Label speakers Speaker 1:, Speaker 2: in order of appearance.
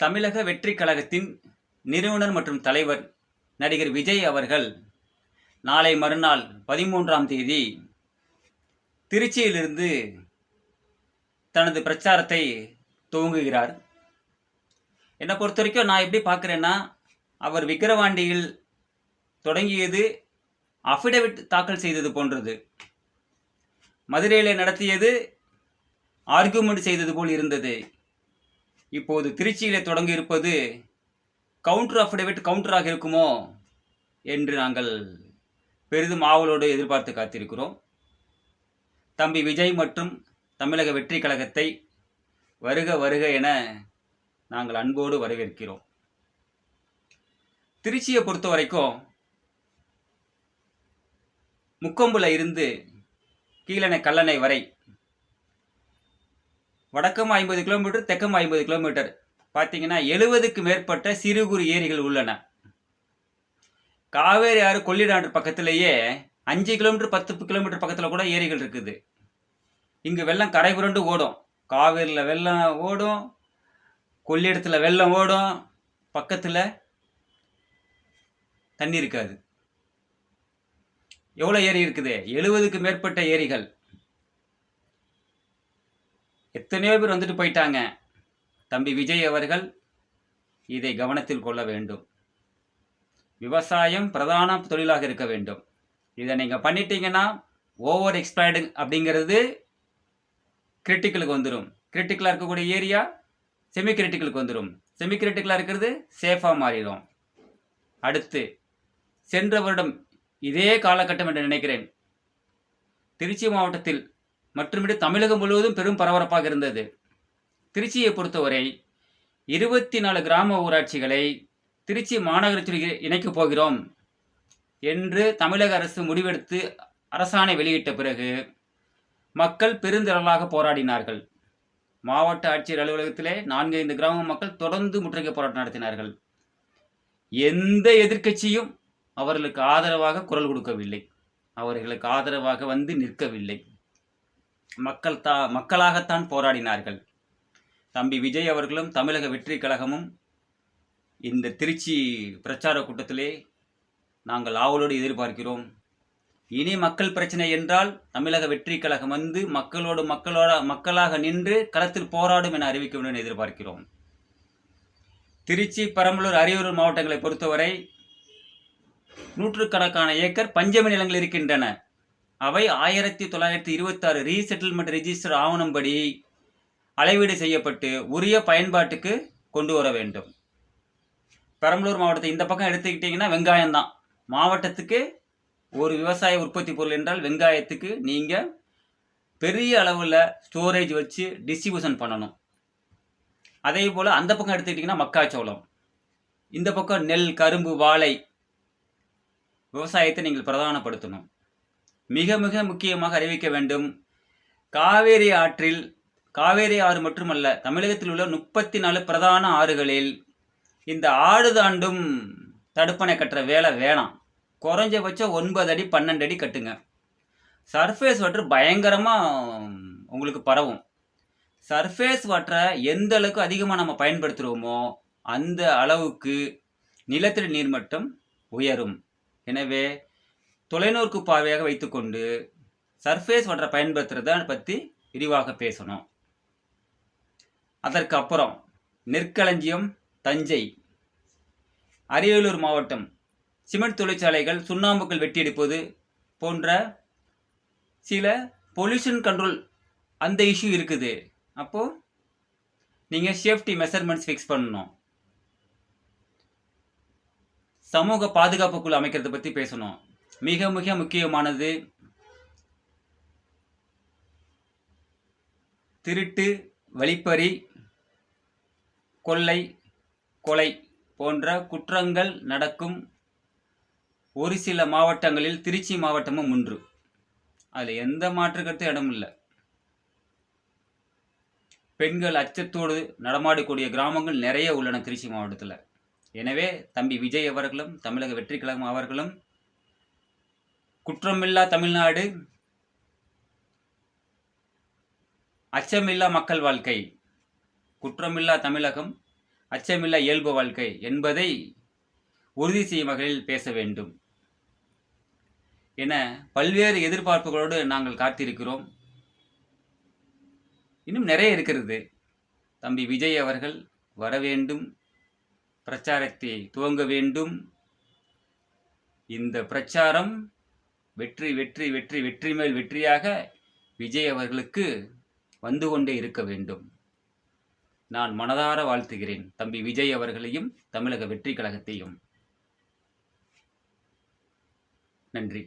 Speaker 1: தமிழக வெற்றி கழகத்தின் நிறுவனர் மற்றும் தலைவர் நடிகர் விஜய் அவர்கள் நாளை மறுநாள் பதிமூன்றாம் தேதி திருச்சியிலிருந்து தனது பிரச்சாரத்தை துவங்குகிறார். என்னை பொறுத்த வரைக்கும் நான் எப்படி பார்க்குறேன்னா அவர் விக்கிரவாண்டியில் தொடங்கியது அஃபிடவிட் தாக்கல் செய்தது போன்றது. மதுரையில் நடத்தியது ஆர்குமெண்ட் செய்தது போல் இருந்தது. இப்போது திருச்சியிலே தொடங்கி இருப்பது கவுண்டர் அஃபிடவிட் கவுண்டராக இருக்குமோ என்று நாங்கள் பெரிதும் ஆவலோடு எதிர்பார்த்து காத்திருக்கிறோம். தம்பி விஜய் மற்றும் தமிழக வெற்றி கழகத்தை வருக வருக என நாங்கள் அன்போடு வரவேற்கிறோம். திருச்சியை பொறுத்த வரைக்கும் முக்கொம்புல இருந்து கீழனை கல்லணை வரை வடக்கம் ஐம்பது கிலோமீட்டர் தெக்கம் ஐம்பது கிலோமீட்டர். பார்த்தீங்கன்னா எழுபதுக்கு மேற்பட்ட சிறு குறு ஏரிகள் உள்ளன. காவேரி ஆறு கொள்ளிடாண்டு பக்கத்திலேயே அஞ்சு கிலோமீட்டர் பத்து கிலோமீட்டர் பக்கத்தில் கூட ஏரிகள் இருக்குது. இங்கு வெள்ளம் கரை புரண்டு ஓடும். காவேரியில் வெள்ளம் ஓடும் கொள்ளிடத்தில் வெள்ளம் ஓடும் பக்கத்தில் தண்ணி இருக்காது. எவ்வளோ ஏரி இருக்குது? எழுபதுக்கு மேற்பட்ட ஏரிகள். எத்தனையோ பேர் வந்துட்டு போயிட்டாங்க. தம்பி விஜய் அவர்கள் இதை கவனத்தில் கொள்ள வேண்டும். விவசாயம் பிரதான தொழிலாக இருக்க வேண்டும். இதை நீங்கள் பண்ணிட்டீங்கன்னா ஓவர் எக்ஸ்பயர்டு அப்படிங்கிறது கிரிட்டிக்கலுக்கு வந்துடும் கிரிட்டிக்கலாக இருக்கக்கூடிய ஏரியா செமி கிரிட்டிக்கலுக்கு வந்துடும் செமி கிரிட்டிக்கலாக இருக்கிறது சேஃபாக மாறிடும். அடுத்து சென்ற வருடம் இதே காலகட்டம் என்று நினைக்கிறேன். திருச்சி மாவட்டத்தில் மற்றும்படி தமிழகம் முழுவதும் பெரும் பரபரப்பாக இருந்தது. திருச்சியை பொறுத்தவரை இருபத்தி நாலு கிராம ஊராட்சிகளை திருச்சி மாநகராட்சியில் இணைக்கப் போகிறோம் என்று தமிழக அரசு முடிவெடுத்து அரசாணை வெளியிட்ட பிறகு மக்கள் பெருந்திரளாக போராடினார்கள். மாவட்ட ஆட்சியர் அலுவலகத்திலே நான்கு ஐந்து கிராம மக்கள் தொடர்ந்து முற்றுகை போராட்டம் நடத்தினார்கள். எந்த எதிர்க்கட்சியும் அவர்களுக்கு ஆதரவாக குரல் கொடுக்கவில்லை. அவர்களுக்கு ஆதரவாக வந்து நிற்கவில்லை. மக்கள் தா மக்களாகத்தான் போராடினார்கள். தம்பி விஜய் அவர்களும் தமிழக வெற்றி கழகமும் இந்த திருச்சி பிரச்சார கூட்டத்திலே நாங்கள் ஆவலோடு எதிர்பார்க்கிறோம். இனி மக்கள் பிரச்சனை என்றால் தமிழக வெற்றி கழகம் வந்து மக்களோடு மக்களோட மக்களாக நின்று களத்தில் போராடும் என அறிவிக்க வேண்டும் என எதிர்பார்க்கிறோம். திருச்சி பெரம்பலூர் அரியலூர் மாவட்டங்களை பொறுத்தவரை நூற்றுக்கணக்கான ஏக்கர் பஞ்சமி நிலங்கள் இருக்கின்றன. அவை ஆயிரத்தி தொள்ளாயிரத்தி இருபத்தாறு ரீசெட்டில்மெண்ட் ரெஜிஸ்டர் ஆவணம்படி அளவீடு செய்யப்பட்டு உரிய பயன்பாட்டுக்கு கொண்டு வர வேண்டும். பெரம்பலூர் மாவட்டத்தை இந்த பக்கம் எடுத்துக்கிட்டிங்கன்னா வெங்காயம் தான் மாவட்டத்துக்கு ஒரு விவசாய உற்பத்தி பொருள் என்றால் வெங்காயத்துக்கு நீங்கள் பெரிய அளவில் ஸ்டோரேஜ் வச்சு டிஸ்ட்ரிபியூஷன் பண்ணணும். அதே போல் அந்த பக்கம் எடுத்துக்கிட்டிங்கன்னா மக்காச்சோளம். இந்த பக்கம் நெல் கரும்பு வாழை விவசாயத்தை நீங்கள் பிரதானப்படுத்தணும். மிக மிக முக்கியமாக அறிவிக்க வேண்டும். காவேரி ஆற்றில் காவேரி ஆறு மட்டுமல்ல தமிழகத்தில் உள்ள முப்பத்தி நாலு பிரதான ஆறுகளில் இந்த ஆடு தாண்டும் தடுப்பணை கட்டுற வேலை வேணாம். குறைஞ்சபட்சம் ஒன்பது அடி பன்னெண்டு அடி கட்டுங்க. சர்ஃபேஸ் வாட்டர் பயங்கரமாக உங்களுக்கு பரவும். சர்ஃபேஸ் வாட்டரை எந்த அளவுக்கு அதிகமாக நம்ம பயன்படுத்துகிறோமோ அந்த அளவுக்கு நிலத்தடி நீர்மட்டம் உயரும். எனவே தொலைநோக்கு பார்வையாக வைத்துக்கொண்டு சர்ஃபேஸ் வாட்டரை பயன்படுத்துறத பற்றி விரிவாக பேசணும். அதற்கு அப்புறம் நெற்களஞ்சியம் தஞ்சை அரியலூர் மாவட்டம் சிமெண்ட் தொழிற்சாலைகள் சுண்ணாம்புக்கள் வெட்டி எடுப்பது போன்ற சில பொல்யூஷன் கண்ட்ரோல் அந்த இஷ்யூ இருக்குது. அப்போது நீங்கள் சேஃப்டி மெஷர்மெண்ட்ஸ் ஃபிக்ஸ் பண்ணணும். சமூக பாதுகாப்பு குழு அமைக்கிறத பற்றி பேசணும். மிக மிக முக்கியமானது திருட்டு வழிப்பறி கொள்ளை கொலை போன்ற குற்றங்கள் நடக்கும் ஒரு சில மாவட்டங்களில் திருச்சி மாவட்டமும் ஒன்று. அதில் எந்த மாற்று இடமில்லை பெண்கள் அச்சத்தோடு நடமாடக்கூடிய கிராமங்கள் நிறைய உள்ளன திருச்சி மாவட்டத்தில். எனவே தம்பி விஜய் அவர்களும் தமிழக வெற்றி கழகம் அவர்களும் குற்றமில்லா தமிழ்நாடு அச்சமில்லா மக்கள் வாழ்க்கை குற்றமில்லா தமிழகம் அச்சமில்லா இயல்பு வாழ்க்கை என்பதை உறுதி செய்யும் வகையில் பேச வேண்டும் என பல்வேறு எதிர்பார்ப்புகளோடு நாங்கள் காத்திருக்கிறோம். இன்னும் நிறைய இருக்கிறது. தம்பி விஜய் அவர்கள் வர வேண்டும் பிரச்சாரத்தை துவங்க வேண்டும். இந்த பிரச்சாரம் வெற்றி வெற்றி வெற்றி வெற்றி மேல் வெற்றியாக விஜய் அவர்களுக்கு வந்து கொண்டே இருக்க வேண்டும். நான் மனதார வாழ்த்துகிறேன் தம்பி விஜய் அவர்களையும் தமிழக வெற்றி கழகத்தையும். நன்றி.